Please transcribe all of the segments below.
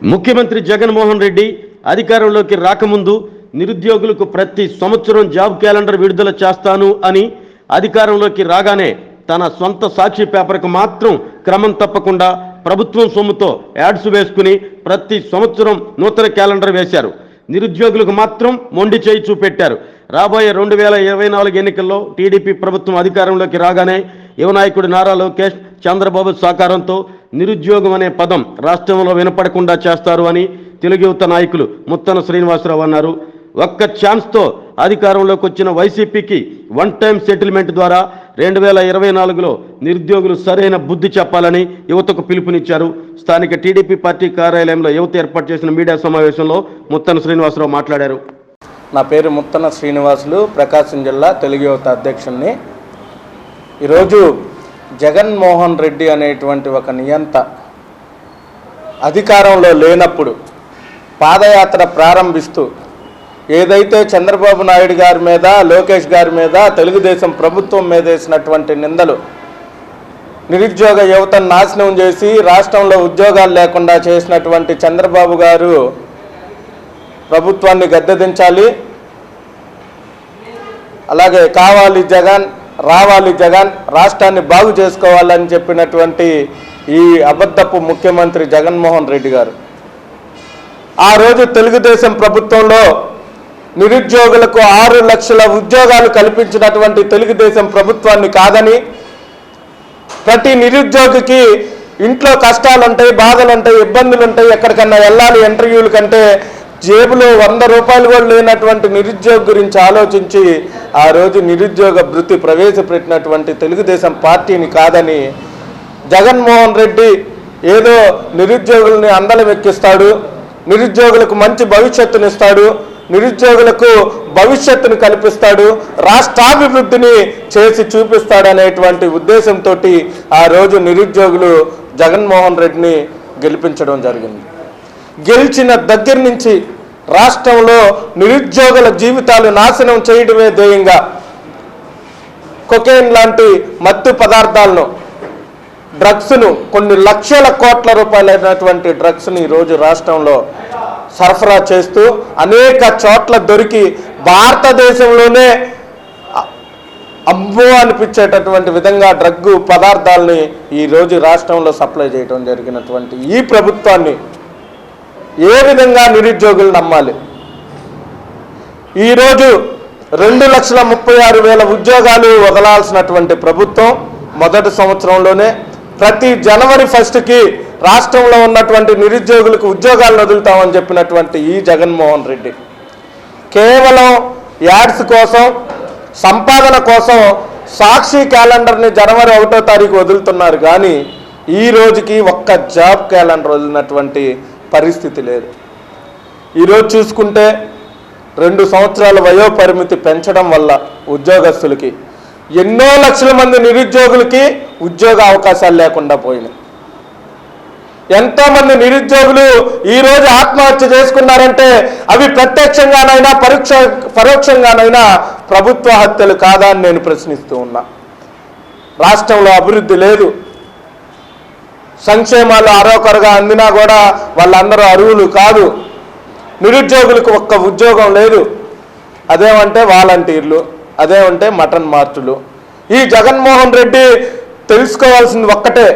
ముఖ్యమంత్రి జగన్మోహన్ రెడ్డి అధికారంలోకి రాకముందు నిరుద్యోగులకు ప్రతి సంవత్సరం జాబ్ క్యాలెండర్ విడుదల చేస్తాను అని అధికారంలోకి రాగానే తన సొంత సాక్షి పేపర్కు మాత్రం క్రమం తప్పకుండా ప్రభుత్వం సొమ్ముతో యాడ్స్ వేసుకుని ప్రతి సంవత్సరం నూతన క్యాలెండర్ వేశారు. నిరుద్యోగులకు మాత్రం మొండి చేయి చూపెట్టారు. రాబోయే రెండు వేల ఇరవై నాలుగు ఎన్నికల్లో టీడీపీ ప్రభుత్వం అధికారంలోకి రాగానే యువనాయకుడు నారా లోకేష్ చంద్రబాబు సహకారంతో నిరుద్యోగం అనే పదం రాష్ట్రంలో వినపడకుండా చేస్తారు అని తెలుగు యువత నాయకులు ముత్తన శ్రీనివాసరావు అన్నారు. ఒక్క ఛాన్స్తో అధికారంలోకి వచ్చిన వైసీపీకి వన్ టైం సెటిల్మెంట్ ద్వారా రెండు వేల ఇరవై నాలుగులో నిరుద్యోగులు సరైన బుద్ధి చెప్పాలని యువతకు పిలుపునిచ్చారు. స్థానిక టీడీపీ పార్టీ కార్యాలయంలో యువత ఏర్పాటు చేసిన మీడియా సమావేశంలో ముత్తన శ్రీనివాసరావు మాట్లాడారు. నా పేరు ముత్తన శ్రీనివాసులు ప్రకాశం జిల్లా తెలుగు యువత అధ్యక్షుడిని ఈరోజు జగన్మోహన్ రెడ్డి అనేటువంటి ఒక నియంత అధికారంలో లేనప్పుడు పాదయాత్ర ప్రారంభిస్తూ ఏదైతే చంద్రబాబు నాయుడు గారి మీద లోకేష్ గారి మీద తెలుగుదేశం ప్రభుత్వం మీద వేసినటువంటి నిందలు నిరుద్యోగ యువతను నాశనం చేసి రాష్ట్రంలో ఉద్యోగాలు లేకుండా చేసినటువంటి చంద్రబాబు గారు ప్రభుత్వాన్ని గద్దెదించాలి. అలాగే కావాలి జగన్ రావాలి జగన్ రాష్ట్రాన్ని బాగు చేసుకోవాలని చెప్పినటువంటి ఈ అబద్ధపు ముఖ్యమంత్రి జగన్మోహన్ రెడ్డి గారు. ఆ రోజు తెలుగుదేశం ప్రభుత్వంలో నిరుద్యోగులకు ఆరు లక్షల ఉద్యోగాలు కల్పించినటువంటి తెలుగుదేశం ప్రభుత్వాన్ని కాదని ప్రతి నిరుద్యోగికి ఇంట్లో కష్టాలుంటాయి బాధలుంటాయి బాధలు ఉంటాయి ఇబ్బందులు ఉంటాయి ఎక్కడికన్నా వెళ్ళాలి ఇంటర్వ్యూల కంటే జేబులో వంద రూపాయలు కూడా లేనటువంటి నిరుద్యోగ గురించి ఆలోచించి ఆ రోజు నిరుద్యోగ భృతి ప్రవేశపెట్టినటువంటి తెలుగుదేశం పార్టీని కాదని జగన్మోహన్ రెడ్డి ఏదో నిరుద్యోగుల్ని అందలం ఎక్కిస్తాడు నిరుద్యోగులకు మంచి భవిష్యత్తునిస్తాడు నిరుద్యోగులకు భవిష్యత్తును కల్పిస్తాడు రాష్ట్రాభివృద్ధిని చేసి చూపిస్తాడు అనేటువంటి ఉద్దేశంతో ఆ రోజు నిరుద్యోగులు జగన్మోహన్ రెడ్డిని గెలిపించడం జరిగింది. గెలిచిన దగ్గర నుంచి రాష్ట్రంలో నిరుద్యోగుల జీవితాలు నాశనం చేయడమే ధ్యేయంగా కొకేన్ లాంటి మత్తు పదార్థాలను డ్రగ్స్ను కొన్ని లక్షల కోట్ల రూపాయలైనటువంటి డ్రగ్స్ని ఈరోజు రాష్ట్రంలో సరఫరా చేస్తూ అనేక చోట్ల దొరికి భారతదేశంలోనే అమ్మో అనిపించేటటువంటి విధంగా డ్రగ్ పదార్థాలని ఈరోజు రాష్ట్రంలో సప్లై చేయడం జరిగినటువంటి ఈ ప్రభుత్వాన్ని ఏ విధంగా నిరుద్యోగులు నమ్మాలి? ఈరోజు రెండు లక్షల ముప్పై ఆరు వేల ఉద్యోగాలు వదలాల్సినటువంటి ప్రభుత్వం మొదటి సంవత్సరంలోనే ప్రతి జనవరి ఫస్ట్కి రాష్ట్రంలో ఉన్నటువంటి నిరుద్యోగులకు ఉద్యోగాలు వదులుతామని చెప్పినటువంటి ఈ జగన్మోహన్ రెడ్డి. కేవలం యాడ్స్ కోసం సంపాదన కోసం సాక్షి క్యాలెండర్ని జనవరి ఒకటో తారీఖు వదులుతున్నారు కానీ ఈ రోజుకి ఒక్క జాబ్ క్యాలెండర్ వదిలినటువంటి పరిస్థితి లేదు. ఈరోజు చూసుకుంటే రెండు సంవత్సరాల వయో పరిమితి పెంచడం వల్ల ఉద్యోగస్తులకి ఎన్నో లక్షల మంది నిరుద్యోగులకి ఉద్యోగ అవకాశాలు లేకుండా పోయినాయి. ఎంతోమంది నిరుద్యోగులు ఈరోజు ఆత్మహత్య చేసుకున్నారంటే అవి ప్రత్యక్షంగానైనా పరోక్ష పరోక్షంగానైనా ప్రభుత్వ హత్యలు కాదా అని నేను ప్రశ్నిస్తూ ఉన్నా. రాష్ట్రంలో అభివృద్ధి లేదు. సంక్షేమాలు అరోకరగా అందినా కూడా వాళ్ళందరూ అరువులు కాదు. నిరుద్యోగులకు ఒక్క ఉద్యోగం లేదు. అదేమంటే వాలంటీర్లు అదేమంటే మటన్ మార్చులు. ఈ జగన్మోహన్ రెడ్డి తెలుసుకోవాల్సింది ఒక్కటే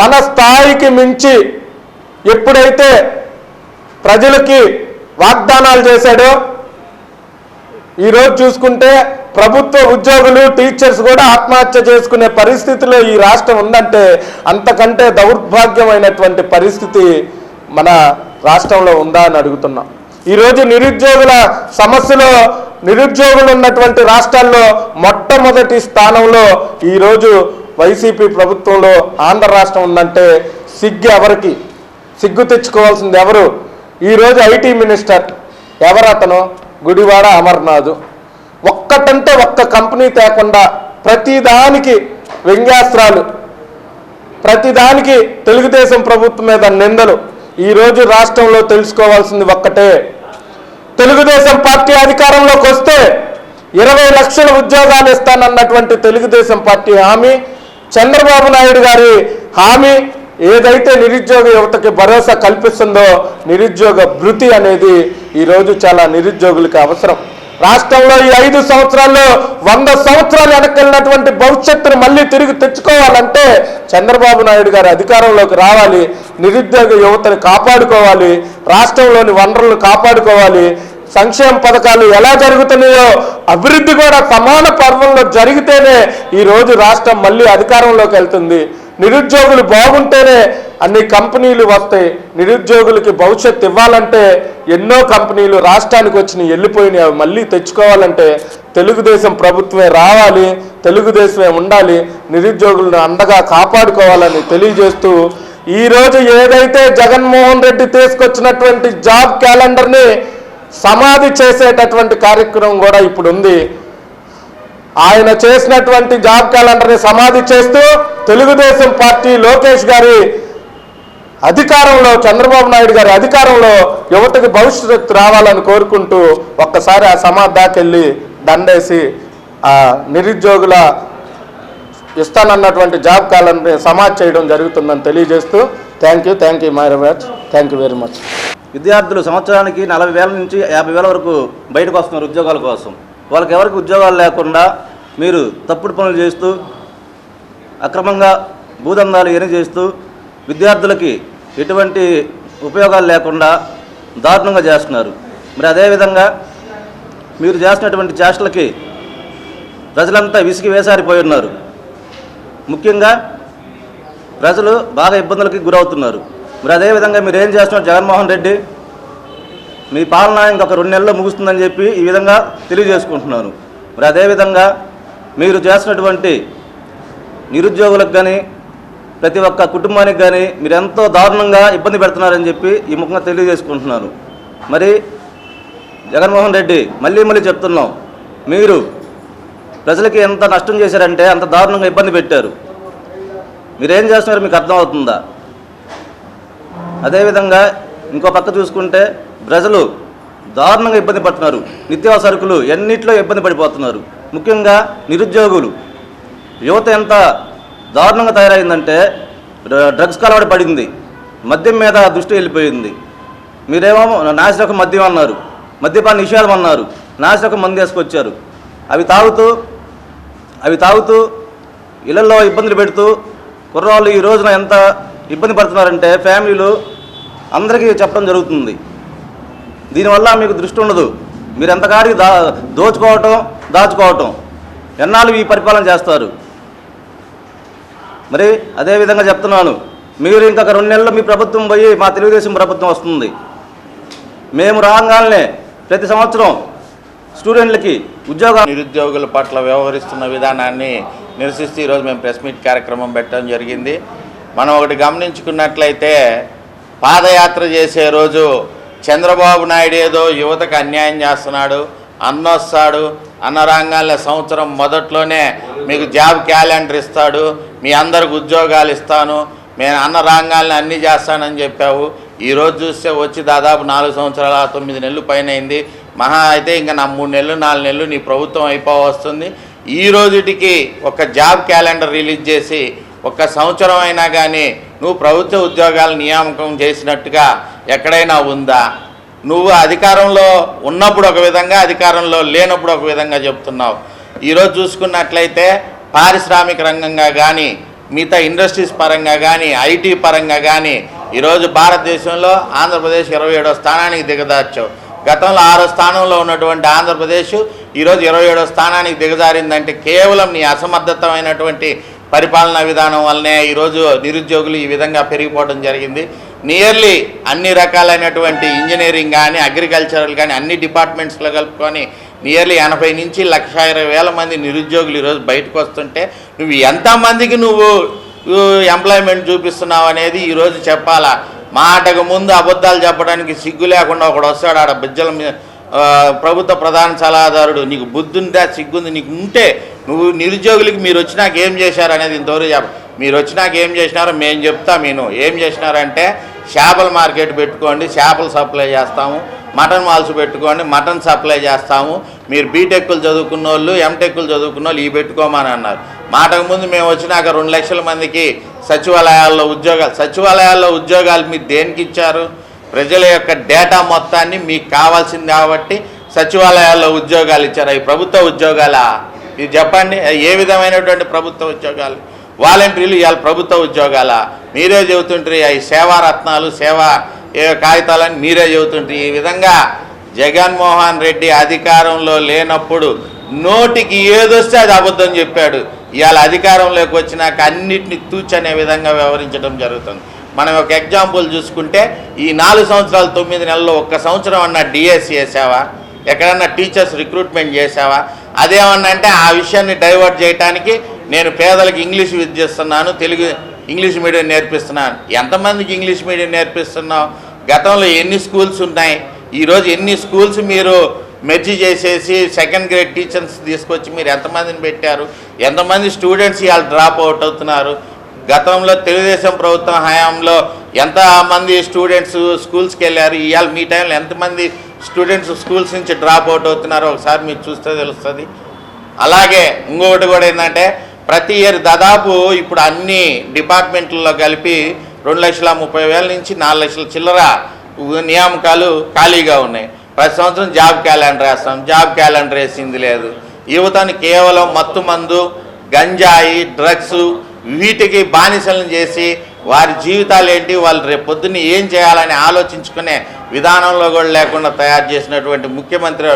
మన స్థాయికి మించి ఎప్పుడైతే ప్రజలకి వాగ్దానాలు చేశాడో ఈరోజు చూసుకుంటే ప్రభుత్వ ఉద్యోగులు టీచర్స్ కూడా ఆత్మహత్య చేసుకునే పరిస్థితిలో ఈ రాష్ట్రం ఉందంటే అంతకంటే దౌర్భాగ్యమైనటువంటి పరిస్థితి మన రాష్ట్రంలో ఉందా అని అడుగుతున్నాం. ఈరోజు నిరుద్యోగుల సమస్యలో నిరుద్యోగులు ఉన్నటువంటి రాష్ట్రాల్లో మొట్టమొదటి స్థానంలో ఈరోజు వైసీపీ ప్రభుత్వంలో ఆంధ్ర రాష్ట్రం ఉందంటే సిగ్గు ఎవరికి? సిగ్గు తెచ్చుకోవాల్సింది ఎవరు? ఈరోజు ఐటీ మినిస్టర్ ఎవరతను? గుడివాడ అమర్నాథ్. ఒక్కటంటే ఒక్క కంపెనీ తేకుండా ప్రతిదానికి వ్యంగ్యాస్త్రాలు ప్రతిదానికి తెలుగుదేశం ప్రభుత్వం మీద నిందలు. ఈరోజు రాష్ట్రంలో తెలుసుకోవాల్సింది ఒక్కటే. తెలుగుదేశం పార్టీ అధికారంలోకి వస్తే ఇరవై లక్షల ఉద్యోగాలు ఇస్తానన్నటువంటి తెలుగుదేశం పార్టీ హామీ చంద్రబాబు నాయుడు గారి హామీ ఏదైతే నిరుద్యోగ యువతకి భరోసా కల్పిస్తుందో నిరుద్యోగ భృతి అనేది ఈరోజు చాలా నిరుద్యోగులకి అవసరం. రాష్ట్రంలో ఈ ఐదు సంవత్సరాల్లో వంద సంవత్సరాలు వెనకెళ్ళినటువంటి భవిష్యత్తును మళ్ళీ తిరిగి తెచ్చుకోవాలంటే చంద్రబాబు నాయుడు గారు అధికారంలోకి రావాలి నిరుద్యోగ యువతను కాపాడుకోవాలి రాష్ట్రంలోని వనరులను కాపాడుకోవాలి సంక్షేమ పథకాలు ఎలా జరుగుతున్నాయో అభివృద్ధి కూడా సమాన పర్వంలో జరిగితేనే ఈ రోజు రాష్ట్రం మళ్ళీ అధికారంలోకి వెళ్తుంది. నిరుద్యోగులు బాగుంటేనే అన్ని కంపెనీలు వస్తాయి. నిరుద్యోగులకి భవిష్యత్తు ఇవ్వాలంటే ఎన్నో కంపెనీలు రాష్ట్రానికి వచ్చినాయి వెళ్ళిపోయినాయి. అవి మళ్ళీ తెచ్చుకోవాలంటే తెలుగుదేశం ప్రభుత్వమే రావాలి తెలుగుదేశమే ఉండాలి నిరుద్యోగులను అండగా కాపాడుకోవాలని తెలియజేస్తూ ఈరోజు ఏదైతే జగన్మోహన్ రెడ్డి తీసుకొచ్చినటువంటి జాబ్ క్యాలెండర్ని సమాధి చేసేటటువంటి కార్యక్రమం కూడా ఇప్పుడు ఉంది ఆయన చేసినటువంటి జాబ్ క్యాలెండర్ని సమాధి చేస్తూ తెలుగుదేశం పార్టీ లోకేష్ గారి అధికారంలో చంద్రబాబు నాయుడు గారి అధికారంలో యువతకి భవిష్యత్తు రావాలని కోరుకుంటూ ఒక్కసారి ఆ సమాధి దాకెళ్ళి దండేసి ఆ నిరుద్యోగుల ఇస్తానన్నటువంటి జాబ్ క్యాలెండర్ని సమాధి చేయడం జరుగుతుందని తెలియజేస్తూ thank you thank you my much thank you very much. విద్యార్థులు సంవత్సరానికి నలభై వేల నుంచి యాభై వేల వరకు బయటకు వస్తున్నారు ఉద్యోగాల కోసం. వాళ్ళకి ఎవరికి ఉద్యోగాలు లేకుండా మీరు తప్పుడు పనులు చేస్తూ అక్రమంగా భూదందాలు ఎన్ని చేస్తూ విద్యార్థులకి ఎటువంటి ఉపయోగాలు లేకుండా దారుణంగా చేస్తున్నారు. మరి అదేవిధంగా మీరు చేస్తున్నటువంటి చేష్టలకి ప్రజలంతా విసిగి వేసారిపోయి ఉన్నారు ముఖ్యంగా ప్రజలు బాగా ఇబ్బందులకి గురవుతున్నారు. మరి అదేవిధంగా మీరు ఏం చేస్తున్నారు? జగన్మోహన్ రెడ్డి మీ పాలన ఇంకొక రెండు నెలల్లో ముగుస్తుందని చెప్పి ఈ విధంగా తెలియజేసుకుంటున్నాను. మరి అదేవిధంగా మీరు చేసినటువంటి నిరుద్యోగులకు కానీ ప్రతి ఒక్క కుటుంబానికి కానీ మీరు ఎంతో దారుణంగా ఇబ్బంది పెడుతున్నారని చెప్పి ఈ ముఖంగా తెలియజేసుకుంటున్నాను. మరి జగన్మోహన్ రెడ్డి మళ్ళీ మళ్ళీ చెప్తున్నాం మీరు ప్రజలకి ఎంత నష్టం చేశారంటే అంత దారుణంగా ఇబ్బంది పెట్టారు. మీరేం చేస్తున్నారు మీకు అర్థమవుతుందా? అదేవిధంగా ఇంకో పక్క చూసుకుంటే ప్రజలు దారుణంగా ఇబ్బంది పడుతున్నారు. నిత్యావసర సరుకులు ఎన్నిట్లో ఇబ్బంది పడిపోతున్నారు. ముఖ్యంగా నిరుద్యోగులు. యువత ఎంత దారుణంగా తయారైందంటే డ్ర- డ్రగ్స్ కలవడి పడింది. మద్యం మీద దృష్టి వెళ్ళిపోయింది. మీరేమో నాసిరకం మద్యం అన్నారు. మద్యపాన నిషేధం అన్నారు. నాసిరకం మంది వేసుకొచ్చారు. అవి తాగుతూ అవి తాగుతూ ఇళ్ళలో ఇబ్బందులు పెడుతూ కుర్రాళ్ళు ఈ రోజున ఎంత ఇబ్బంది పడుతున్నారంటే ఫ్యామిలీలు అందరికీ చెప్పడం జరుగుతుంది. దీనివల్ల మీకు దృష్టి ఉండదు. మీరు ఎంతకాడికి దా దోచుకోవటం దాచుకోవటం. ఎన్నాళ్ళు ఈ పరిపాలన చేస్తారు? మరి అదేవిధంగా చెప్తున్నాను. మీరు ఇంకొక రెండు నెలల్లో మీ ప్రభుత్వం పోయి మా తెలుగుదేశం ప్రభుత్వం వస్తుంది. మేము రాగానే ప్రతి సంవత్సరం స్టూడెంట్లకి ఉద్యోగాలు నిరుద్యోగుల పట్ల వ్యవహరిస్తున్న విధానాన్ని నిరసిస్తూ ఈరోజు మేము ప్రెస్ మీట్ కార్యక్రమం పెట్టడం జరిగింది. మనం ఒకటి గమనించుకున్నట్లయితే పాదయాత్ర చేసే రోజు చంద్రబాబు నాయుడు ఏదో యువతకు అన్యాయం చేస్తున్నాడు అన్నొస్తాడు అన్న రంగాల్లో సంవత్సరం మొదట్లోనే మీకు జాబ్ క్యాలెండర్ ఇస్తాడు మీ అందరికి ఉద్యోగాలు ఇస్తాను నేను అన్న రంగాల్ని అన్నీ చేస్తానని చెప్పావు. ఈరోజు చూస్తే వచ్చి దాదాపు నాలుగు సంవత్సరాల తొమ్మిది నెలలు పైన అయింది. మహా అయితే ఇంకా నా మూడు నెలలు నాలుగు నెలలు నీ ప్రభుత్వం అయిపో వస్తుంది. ఈ రోజుటికి ఒక జాబ్ క్యాలెండర్ రిలీజ్ చేసి ఒక సంవత్సరం అయినా కానీ నువ్వు ప్రభుత్వ ఉద్యోగాలు నియామకం చేసినట్టుగా ఎక్కడైనా ఉందా? నువ్వు అధికారంలో ఉన్నప్పుడు ఒక విధంగా అధికారంలో లేనప్పుడు ఒక విధంగా చెప్తున్నావు. ఈరోజు చూసుకున్నట్లయితే పారిశ్రామిక రంగంగా కానీ మిగతా ఇండస్ట్రీస్ పరంగా కానీ ఐటీ పరంగా కానీ ఈరోజు భారతదేశంలో ఆంధ్రప్రదేశ్ ఇరవై ఏడో స్థానానికి దిగదార్చావు గతంలో ఆరో స్థానంలో ఉన్నటువంటి ఆంధ్రప్రదేశ్ ఈరోజు ఇరవై ఏడో స్థానానికి దిగజారిందంటే కేవలం నీ అసమర్థతమైనటువంటి పరిపాలనా విధానం వల్లనే ఈరోజు నిరుద్యోగులు ఈ విధంగా పెరిగిపోవడం జరిగింది. నియర్లీ అన్ని రకాలైనటువంటి ఇంజనీరింగ్ కానీ అగ్రికల్చరల్ కానీ అన్ని డిపార్ట్మెంట్స్లో కలుపుకొని నియర్లీ ఎనభై నుంచి లక్ష ఇరవై వేల మంది నిరుద్యోగులు ఈరోజు బయటకు వస్తుంటే నువ్వు ఎంతమందికి నువ్వు ఎంప్లాయ్మెంట్ చూపిస్తున్నావు అనేది ఈరోజు చెప్పాలా? మాటకు ముందు అబద్ధాలు చెప్పడానికి సిగ్గు లేకుండా ఒకడు వస్తాడు ఆడ బిజ్జల మీద. ప్రభుత్వ ప్రధాన సలహాదారుడు నీకు బుద్ధుందా సిగ్గుంది నీకు ఉంటే నువ్వు నిరుద్యోగులకి మీరు వచ్చినాక ఏం చేశారు అనేది ఇంతవరకు చెప్ప మీరు వచ్చినాక ఏం చేసినారో మేము చెప్తా నేను ఏం చేసినారంటే చేపల మార్కెట్ పెట్టుకోండి చేపలు సప్లై చేస్తాము మటన్ మాల్స్ పెట్టుకోండి మటన్ సప్లై చేస్తాము. మీరు బీటెక్లు చదువుకున్న వాళ్ళు ఎంటెక్లు చదువుకున్న వాళ్ళు ఇవి పెట్టుకోమని అన్నారు. మాటకు ముందు మేము వచ్చినాక రెండు లక్షల మందికి సచివాలయాల్లో ఉద్యోగాలు సచివాలయాల్లో ఉద్యోగాలు మీరు దేనికి ఇచ్చారు? ప్రజల యొక్క డేటా మొత్తాన్ని మీకు కావాల్సింది కాబట్టి సచివాలయాల్లో ఉద్యోగాలు ఇచ్చారు. అవి ప్రభుత్వ ఉద్యోగాలా? ఇది చెప్పండి ఏ విధమైనటువంటి ప్రభుత్వ ఉద్యోగాలు? వాలంటీర్లు ఇవాళ ప్రభుత్వ ఉద్యోగాల మీరే చెబుతుంటారు అవి సేవా రత్నాలు సేవా కాగితాలని మీరే చెబుతుంటారు ఈ విధంగా జగన్మోహన్ రెడ్డి అధికారంలో లేనప్పుడు నోటికి ఏదొస్తే అది అబద్ధం చెప్పాడు. ఇవాళ అధికారంలోకి వచ్చినాక అన్నిటిని తూచనే విధంగా వ్యవహరించడం జరుగుతుంది. మనం ఒక ఎగ్జాంపుల్ చూసుకుంటే ఈ నాలుగు సంవత్సరాలు తొమ్మిది నెలల్లో ఒక్క సంవత్సరం అన్న డిఎస్సి చేసావా? ఎక్కడన్నా టీచర్స్ రిక్రూట్మెంట్ చేసావా? అదేమన్నా అంటే ఆ విషయాన్ని డైవర్ట్ చేయడానికి నేను పేదలకు ఇంగ్లీష్ విద్య ఇస్తున్నాను తెలుగు ఇంగ్లీష్ మీడియం నేర్పిస్తున్నాను. ఎంతమందికి ఇంగ్లీష్ మీడియం నేర్పిస్తున్నావు? గతంలో ఎన్ని స్కూల్స్ ఉన్నాయి? ఈరోజు ఎన్ని స్కూల్స్ మీరు మెర్జీ చేసేసి సెకండ్ గ్రేడ్ టీచర్స్ తీసుకొచ్చి మీరు ఎంతమందిని పెట్టారు? ఎంతమంది స్టూడెంట్స్ ఇవాళ డ్రాప్ అవుట్ అవుతున్నారు? గతంలో తెలుగుదేశం ప్రభుత్వం హయాంలో ఎంతమంది స్టూడెంట్స్ స్కూల్స్కి వెళ్ళారు? ఇవాళ మీ టైంలో ఎంతమంది స్టూడెంట్స్ స్కూల్స్ నుంచి డ్రాప్ అవుట్ అవుతున్నారో ఒకసారి మీరు చూస్తే తెలుస్తుంది. అలాగే ఇంకొకటి కూడా ఏంటంటే ప్రతి ఇయర్ దాదాపు ఇప్పుడు అన్ని డిపార్ట్మెంట్లలో కలిపి రెండు లక్షల ముప్పై వేల నుంచి నాలుగు లక్షల చిల్లర నియామకాలు ఖాళీగా ఉన్నాయి. ప్రతి సంవత్సరం జాబ్ క్యాలెండర్ వేస్తాం. జాబ్ క్యాలెండర్ వేసింది లేదు. యువతను కేవలం మత్తు మందు గంజాయి డ్రగ్స్ వీటికి బానిసలను చేసి వారి జీవితాలు ఏంటి వాళ్ళు రేపు ఏం చేయాలని ఆలోచించుకునే విధానంలో కూడా లేకుండా తయారు చేసినటువంటి ముఖ్యమంత్రి.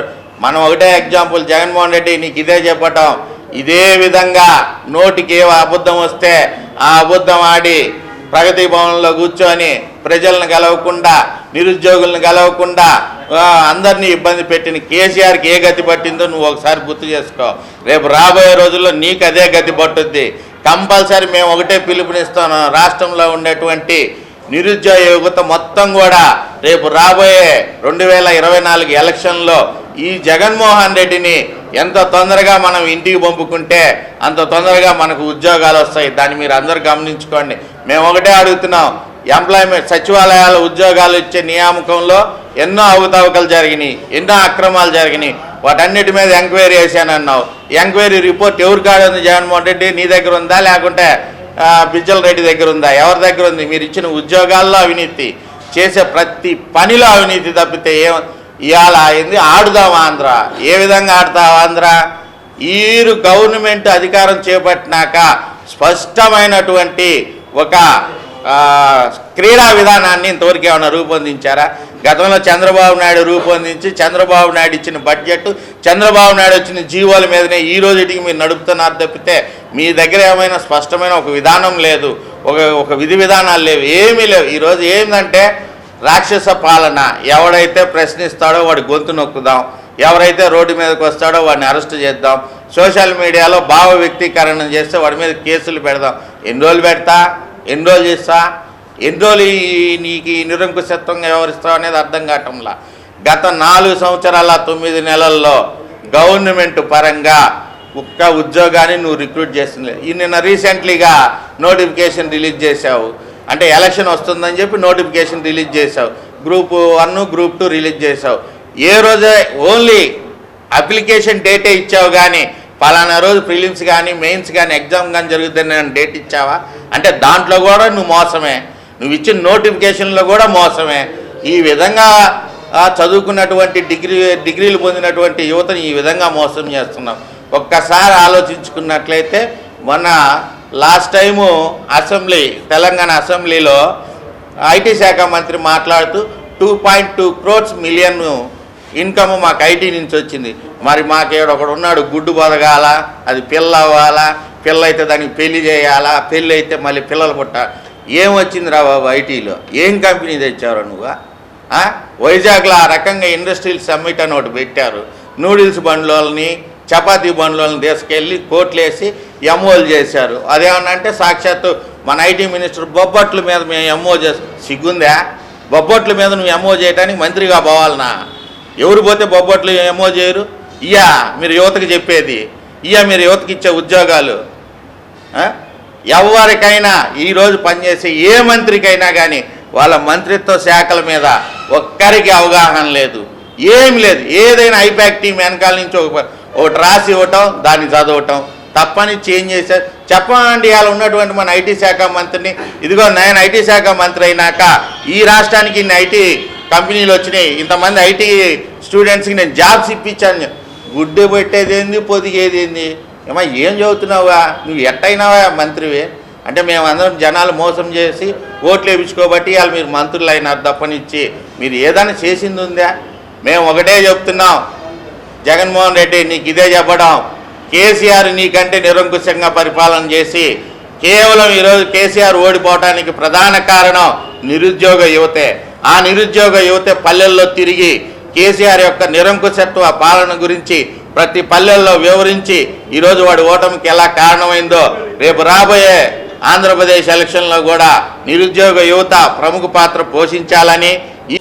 మనం ఒకటే ఎగ్జాంపుల్ జగన్మోహన్ రెడ్డి నీకు ఇదే చెప్పటం. ఇదే విధంగా నోటికి ఏ అబద్ధం వస్తే ఆ అబద్ధం ఆడి ప్రగతి భవన్లో కూర్చొని ప్రజలను గెలవకుండా నిరుద్యోగులను గెలవకుండా అందరినీ ఇబ్బంది పెట్టిన కేసీఆర్కి ఏ గతి పట్టిందో నువ్వు ఒకసారి గుర్తు చేసుకో. రేపు రాబోయే రోజుల్లో నీకు అదే గతి పట్టుద్ది. కంపల్సరీ మేము ఒకటే పిలుపునిస్తాను. రాష్ట్రంలో ఉండేటువంటి నిరుద్యోగ యువత మొత్తం కూడా రేపు రాబోయే రెండు వేల ఇరవై నాలుగు ఎలక్షన్లో ఈ జగన్మోహన్ రెడ్డిని ఎంత తొందరగా మనం ఇంటికి పంపుకుంటే అంత తొందరగా మనకు ఉద్యోగాలు వస్తాయి. దాన్ని మీరు అందరు గమనించుకోండి. మేము ఒకటే అడుగుతున్నాం. ఎంప్లాయ్మెంట్ సచివాలయాల ఉద్యోగాలు ఇచ్చే నియామకంలో ఎన్నో అవకతవకలు జరిగినాయి. ఎన్నో అక్రమాలు జరిగినాయి. వాటన్నిటి మీద ఎంక్వైరీ చేశానన్నావు. ఎంక్వైరీ రిపోర్ట్ ఎవరి కాడుంది జగన్మోహన్ రెడ్డి నీ దగ్గర ఉందా? లేకుంటే బిజ్జల రెడ్డి దగ్గర ఉందా? ఎవరి దగ్గర ఉంది? మీరు ఇచ్చిన ఉద్యోగాల్లో అవినీతి చేసే ప్రతి పనిలో అవినీతి తప్పితే ఏం ఇవాళ అయింది ఆడుదాం ఆంధ్ర. ఏ విధంగా ఆడతావు ఆంధ్ర? ఈరు గవర్నమెంట్ అధికారం చేపట్టినాక స్పష్టమైనటువంటి ఒక క్రీడా విధానాన్ని ఇంతవరకు ఏమైనా రూపొందించారా? గతంలో చంద్రబాబు నాయుడు రూపొందించి చంద్రబాబు నాయుడు ఇచ్చిన బడ్జెట్ చంద్రబాబు నాయుడు వచ్చిన జీవోల మీదనే ఈ రోజుటికి మీరు నడుపుతున్నారు తప్పితే మీ దగ్గర ఏమైనా స్పష్టమైన ఒక విధానం లేదు ఒక ఒక విధి విధానాలు లేవు ఏమీ లేవు. ఈరోజు ఏంటంటే రాక్షస పాలన. ఎవడైతే ప్రశ్నిస్తాడో వాడి గొంతు నొక్కుదాం. ఎవరైతే రోడ్డు మీదకి వస్తాడో వాడిని అరెస్ట్ చేద్దాం. సోషల్ మీడియాలో భావ వ్యక్తీకరణ చేస్తే వాడి మీద కేసులు పెడదాం. ఎన్ని రోజులు పెడతా? ఎన్ని రోజులు చేస్తా? ఎన్ని రోజులు ఈ- నీకు ఈ నిరంకుశత్వంగా వ్యవహరిస్తావు అనేది అర్థం కావటంలా. గత నాలుగు సంవత్సరాల తొమ్మిది నెలల్లో గవర్నమెంట్ పరంగా ఒక్క ఉద్యోగాన్ని నువ్వు రిక్రూట్ చేస్తున్నావు ఈ నిన్న రీసెంట్లీగా నోటిఫికేషన్ రిలీజ్ చేశావు. అంటే ఎలక్షన్ వస్తుందని చెప్పి నోటిఫికేషన్ రిలీజ్ చేశావు. Group one group two release చేశావు. ఏ రోజే ఓన్లీ అప్లికేషన్ డేటే ఇచ్చావు కానీ పలానా రోజు ప్రిలిమ్స్ కానీ మెయిన్స్ కానీ ఎగ్జామ్ కానీ జరుగుతుంది నేను డేట్ ఇచ్చావా? అంటే దాంట్లో కూడా నువ్వు మోసమే. నువ్వు ఇచ్చిన నోటిఫికేషన్లో కూడా మోసమే. ఈ విధంగా చదువుకున్నటువంటి డిగ్రీ డిగ్రీలు పొందినటువంటి యువతను ఈ విధంగా మోసం చేస్తున్నావు. ఒక్కసారి ఆలోచించుకున్నట్లయితే మొన్న లాస్ట్ టైము అసెంబ్లీ తెలంగాణ అసెంబ్లీలో ఐటీ శాఖ మంత్రి మాట్లాడుతూ two point two crores million income మాకు ఐటీ నుంచి వచ్చింది. మరి మాకేడు ఒకడు ఉన్నాడు గుడ్డు బతకాల అది పిల్ల అవ్వాలా పిల్ల అయితే దానికి పెళ్ళి చేయాలా పెళ్ళి అయితే మళ్ళీ పిల్లలు పుట్ట ఏం వచ్చింది రా బాబు ఐటీలో? ఏం కంపెనీ తెచ్చారు నువ్వు? వైజాగ్లో ఆ రకంగా ఇండస్ట్రియల్ సమ్మిట్ అని ఒకటి పెట్టారు. నూడిల్స్ బండ్లోని చపాతీ బండ్లను తీసుకెళ్ళి కోట్లేసి ఎంఓలు చేశారు. అదేమన్నా అంటే సాక్షాత్తు మన ఐటీ మినిస్టర్ బొబ్బట్ల మీద మేము ఎంఓ చేసి సిగ్గుందా? బొబ్బట్ల మీద నువ్వు ఎంఓ చేయడానికి మంత్రిగా పోవాలనా? ఎవరు పోతే బొబ్బట్లు ఎంఓ చేయరు? ఇయా మీరు యువతకు చెప్పేది. ఇయా మీరు యువతకి ఇచ్చే ఉద్యోగాలు. ఎవరికైనా ఈరోజు పనిచేసే ఏ మంత్రికైనా కానీ వాళ్ళ మంత్రిత్వ శాఖల మీద ఒక్కరికి అవగాహన లేదు. ఏం లేదు. ఏదైనా ఐపాక్ టీం వెనకాల నుంచి ఒక ఒకటి రాసి ఇవ్వటం దాన్ని చదవటం. తప్పని చేంజ్ చేశారు చెప్పండి ఇవాళ ఉన్నటువంటి మన ఐటీ శాఖ మంత్రిని. ఇదిగో నేను ఐటీ శాఖ మంత్రి అయినాక ఈ రాష్ట్రానికి ఇన్ని ఐటీ కంపెనీలు వచ్చినాయి. ఇంతమంది ఐటీ స్టూడెంట్స్కి నేను జాబ్స్ ఇప్పించాను. గుడ్డు పెట్టేది ఏంది పొదిగేది ఏంది? ఏమా ఏం చదువుతున్నావా నువ్వు ఎట్టయినావా మంత్రివే? అంటే మేమందరం జనాలు మోసం చేసి ఓట్లు వేయించుకోబట్టి వాళ్ళు మీరు మంత్రులు అయినారు తప్పనిచ్చి. మీరు ఏదైనా చేసింది ఉందా? మేము ఒకటే చెప్తున్నాం. జగన్మోహన్ రెడ్డి నీకు ఇదే చెప్పడం. కేసీఆర్ నీకంటే నిరంకుశంగా పరిపాలన చేసి కేవలం ఈరోజు కేసీఆర్ ఓడిపోవడానికి ప్రధాన కారణం నిరుద్యోగ యువతే. ఆ నిరుద్యోగ యువతే పల్లెల్లో తిరిగి కేసీఆర్ యొక్క నిరంకుశత్వ పాలన గురించి ప్రతి పల్లెల్లో వివరించి ఈరోజు వాడి ఓటమికి ఎలా కారణమైందో రేపు రాబోయే ఆంధ్రప్రదేశ్ ఎలక్షన్లో కూడా నిరుద్యోగ యువత ప్రముఖ పాత్ర పోషించాలని ఈ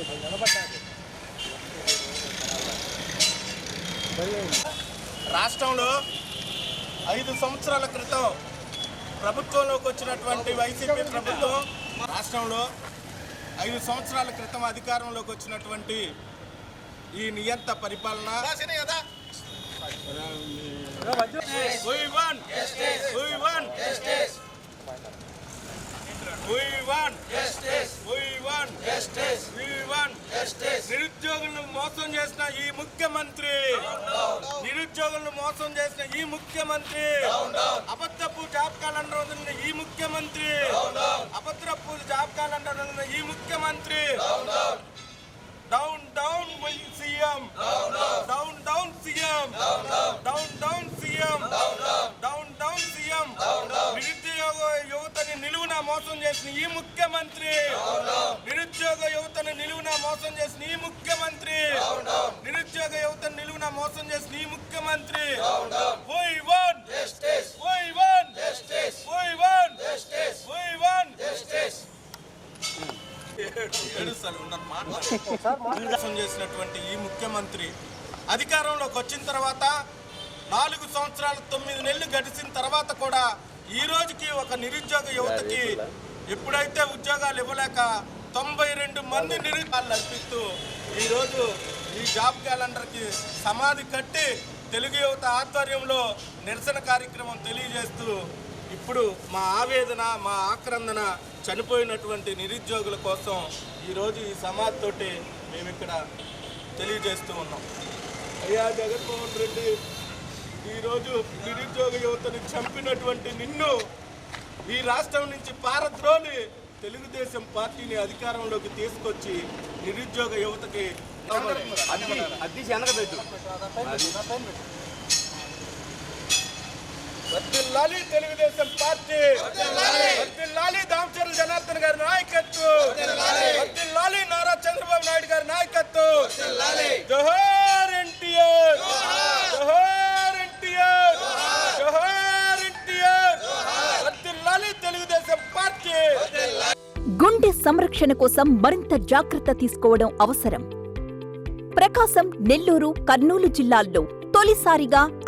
రాష్ట్రంలో ఐదు సంవత్సరాల క్రితం ప్రభుత్వంలోకి వచ్చినటువంటి వైసీపీ ప్రభుత్వం రాష్ట్రంలో ఐదు సంవత్సరాల క్రితం అధికారంలోకి వచ్చినటువంటి ఈ నియంత పరిపాలన. We want want We want want We మోసం చేసిన ఈ ముఖ్యమంత్రి. నిరుద్యోగులను మోసం చేసిన ఈ ముఖ్యమంత్రి. అబద్ధపు జాబ్ క్యాలెండర్ వదిలిన ఈ ముఖ్యమంత్రి. అభద్రపు జాబ్ క్యాలెండర్ వదిలిన ఈ ముఖ్యమంత్రి. Down down CM down down CM down down CM down down CM నిరుద్యోగ యువతని నిలువున మోసం చేసిన ఈ ముఖ్యమంత్రి. నిరుద్యోగ యువతని నిలువున మోసం చేసిన ఈ ముఖ్యమంత్రి. నిరుద్యోగ యువతని నిలువున మోసం చేసిన ఈ ముఖ్యమంత్రి. మోసం చేసినటువంటి ఈ ముఖ్యమంత్రి అధికారంలోకి వచ్చిన తర్వాత నాలుగు సంవత్సరాలు తొమ్మిది నెలలు గడిచిన తర్వాత కూడా ఈ రోజుకి ఒక నిరుద్యోగ యువతకి ఎప్పుడైతే ఉద్యోగాలు ఇవ్వలేక తొంభై రెండు మంది నిరుద్యోగాలు అర్పిస్తూ ఈరోజు ఈ జాబ్ క్యాలెండర్కి సమాధి కట్టి తెలుగు యువత ఆధ్వర్యంలో నిరసన కార్యక్రమం తెలియజేస్తూ ఇప్పుడు మా ఆవేదన మా ఆక్రందన చనిపోయినటువంటి నిరుద్యోగుల కోసం ఈరోజు ఈ సమాధి తోటి మేము ఇక్కడ తెలియజేస్తూ ఉన్నాం. అయ్యా జగన్మోహన్ రెడ్డి ఈరోజు నిరుద్యోగ యువతని చంపినటువంటి నిన్ను ఈ రాష్ట్రం నుంచి పారద్రోలి తెలుగుదేశం పార్టీని అధికారంలోకి తీసుకొచ్చి నిరుద్యోగ యువతకి వర్ధిల్లాలి తెలుగుదేశం పార్టీ. దామచర్ల జనార్దన్ గారి నాయకత్వం. వర్ధిల్లాలి నారా చంద్రబాబు నాయుడు గారి నాయకత్వం. జోహార్ ఎన్టీఆర్. జోహార్. ఎన్టీఆర్. జోహార్. ఎన్టీఆర్. తెలుగుదేశం పార్టీ. గుండె సంరక్షణ కోసం మరింత జాగ్రత్త తీసుకోవడం అవసరం. ప్రకాశం నెల్లూరు కర్నూలు జిల్లాల్లో తొలిసారిగా